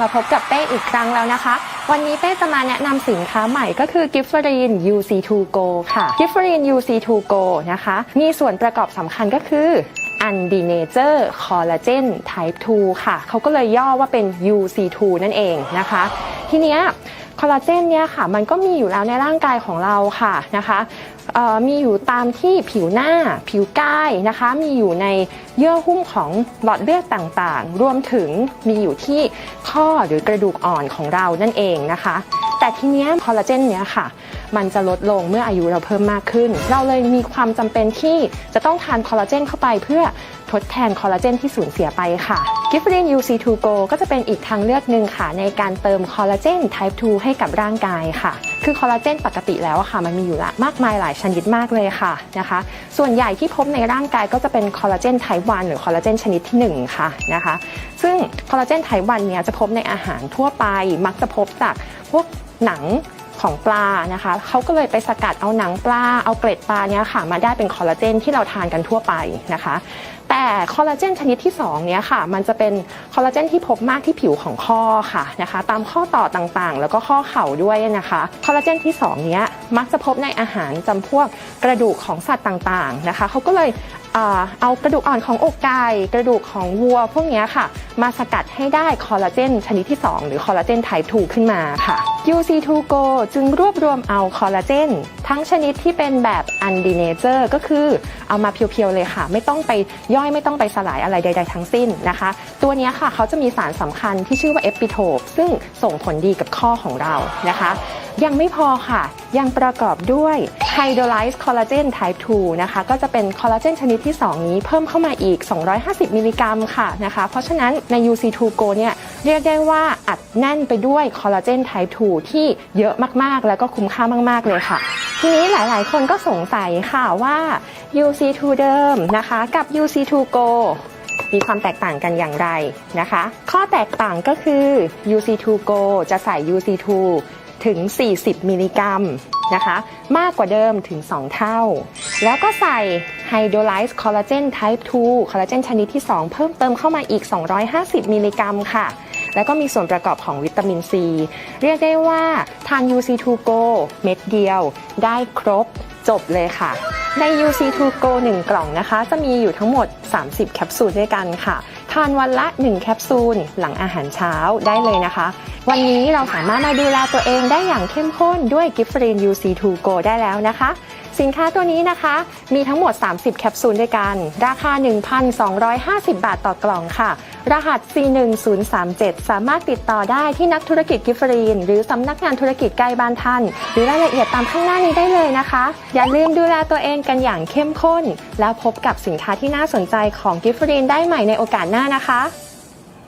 มาพบกับเป้อีกครั้งแล้วนะคะ วันนี้เป้จะมาแนะนำสินค้าใหม่ก็คือ g i f f e r i n UC2 Go ค่ะ g i f f e r i n UC2 Go นะคะ มีส่วนประกอบสำคัญก็คือ u n d i n a t u r e Collagen Type 2ค่ะ เขาก็เลยย่อว่าเป็น UC2 นั่นเองนะคะ ทีเนี้ย คอลลาเจนเนี่ยค่ะมันก็มีอยู่แล้วในร่างกายของเราค่ะนะคะมีอยู่ตามที่ผิวหน้าผิวกายนะคะ มีอยู่ในเยื่อหุ้มของหลอดเลือดต่างๆ รวมถึงมีอยู่ที่ข้อหรือกระดูกอ่อนของเรานั่นเองนะคะ แต่ทีเนี้ยคอลลาเจนเนี้ยค่ะมันจะลดลงเมื่ออายุเราเพิ่มมากขึ้น เราเลยมีความจำเป็นที่จะต้องทานคอลลาเจนเข้าไปเพื่อทดแทนคอลลาเจนที่สูญเสียไปค่ะ g i f f e r i n UC2 Go ก็จะเป็นอีกทางเลือกหนึ่งค่ะในการเติมคอลลาเจน Type 2 ให้กับร่างกายค่ะ คือคอลลาเจนปกติแล้วค่ะ มันมีอยู่ละมากมายหลายชนิดมากเลยค่ะนะคะ ส่วนใหญ่ที่พบในร่างกายก็จะเป็นคอลลาเจน Type 1 หรือคอลลาเจนชนิดที่ 1 ค่ะนะคะ ซึ่งคอลลาเจน Type 1 เนี่ยจะพบในอาหารทั่วไป มักจะพบจากพวกหนัง ของปลานะคะเขาก็เลยไปสกัดเอาหนังปลาเอาเกล็ดปลาเนี้ยค่ะมาได้เป็นคอลลาเจนที่เราทานกันทั่วไปนะคะ แต่คอลลาเจนชนิดที่2เนี้ยค่ะ มันจะเป็นคอลลาเจนที่พบมากที่ผิวของข้อค่ะนะคะ ตามข้อต่อต่างๆ แล้วก็ข้อเข่าด้วยนะคะคอลลาเจนที่2เนี้ยมักจะพบในอาหารจำพวกกระดูกของสัตว์ต่างๆนะคะเขาก็เลย เอากระดูกอ่อนของอกไก่กระดูกของวัว พวกนี้ค่ะ มาสกัดให้ได้คอลลาเจนชนิดที่ 2 หรือคอลลาเจน type 2ขึ้นมาค่ะ UC2 Go จึงรวบรวมเอาคอลลาเจนทั้งชนิดที่เป็นแบบ u n d i n a t u r e ก็คือเอามาเพียวๆเลยค่ะ ไม่ต้องไปย่อยไม่ต้องไปสลายอะไรใด ๆ ทั้งสิ้นนะคะ ตัวนี้ค่ะเขาจะมีสารสำคัญที่ชื่อว่าเอปิโทปซึ่งส่งผลดีกับข้อของเรานะคะ ยังไม่พอค่ะ ยังประกอบด้วย Hydrolyzed Collagen Type 2นะคะก็จะเป็นคอลลาเจนชนิดที่ 2 นี้เพิ่มเข้ามาอีก 250 มิลลิกรัมค่ะนะคะเพราะฉะนั้นใน UC2 Go เนี่ยเรียกได้ว่าอัดแน่นไปด้วยคอลลาเจน Type 2ที่เยอะมากๆ แล้วก็คุ้มค่ามาก ๆ เลยค่ะ ทีนี้หลายๆ คนก็สงสัยค่ะว่า UC2 เดิมนะคะกับ UC2 Go มีความแตกต่างกันอย่างไรนะคะ ข้อแตกต่างก็คือ UC2 Go จะใส่ UC2 ถึง 40 มิลลิกรัมนะคะ มากกว่าเดิมถึง 2 เท่า แล้วก็ใส่ Hydrolyzed Collagen Type 2คอลลาเจนชนิดที่ 2 เพิ่มเติมเข้ามาอีก 250 มิลลิกรัมค่ะ แล้วก็มีส่วนประกอบของวิตามินซี เรียกได้ว่าทาน UC2 Go เม็ดเดียว ได้ครบจบเลยค่ะ ใน UC2 Go 1 กล่องนะคะ จะมีอยู่ทั้งหมด 30 แคปซูลด้วยกันค่ะานวันละ 1 แคปซูล หลังอาหารเช้าได้เลยนะคะ วันนี้เราสามารถมาดูแลตัวเองได้อย่างเข้มข้นด้วยกิฟฟรีน UC2 Go ได้แล้วนะคะ สินค้าตัวนี้นะคะ มีทั้งหมด 30 แคปซูลด้วยกัน ราคา 1,250 บาทต่อกล่องค่ะ รหัส C1037 สามารถติดต่อได้ที่นักธุรกิจกิฟฟรีน หรือสำนักงานธุรกิจใกล้บ้านท่าน หรือรายละเอียดตามข้างหน้านี้ได้เลยนะคะ อย่าลืมดูแลตัวเองกันอย่างเข้มข้น แล้วพบกับสินค้าที่น่าสนใจของกิฟฟรีนได้ใหม่ในโอกาสหน้านะคะ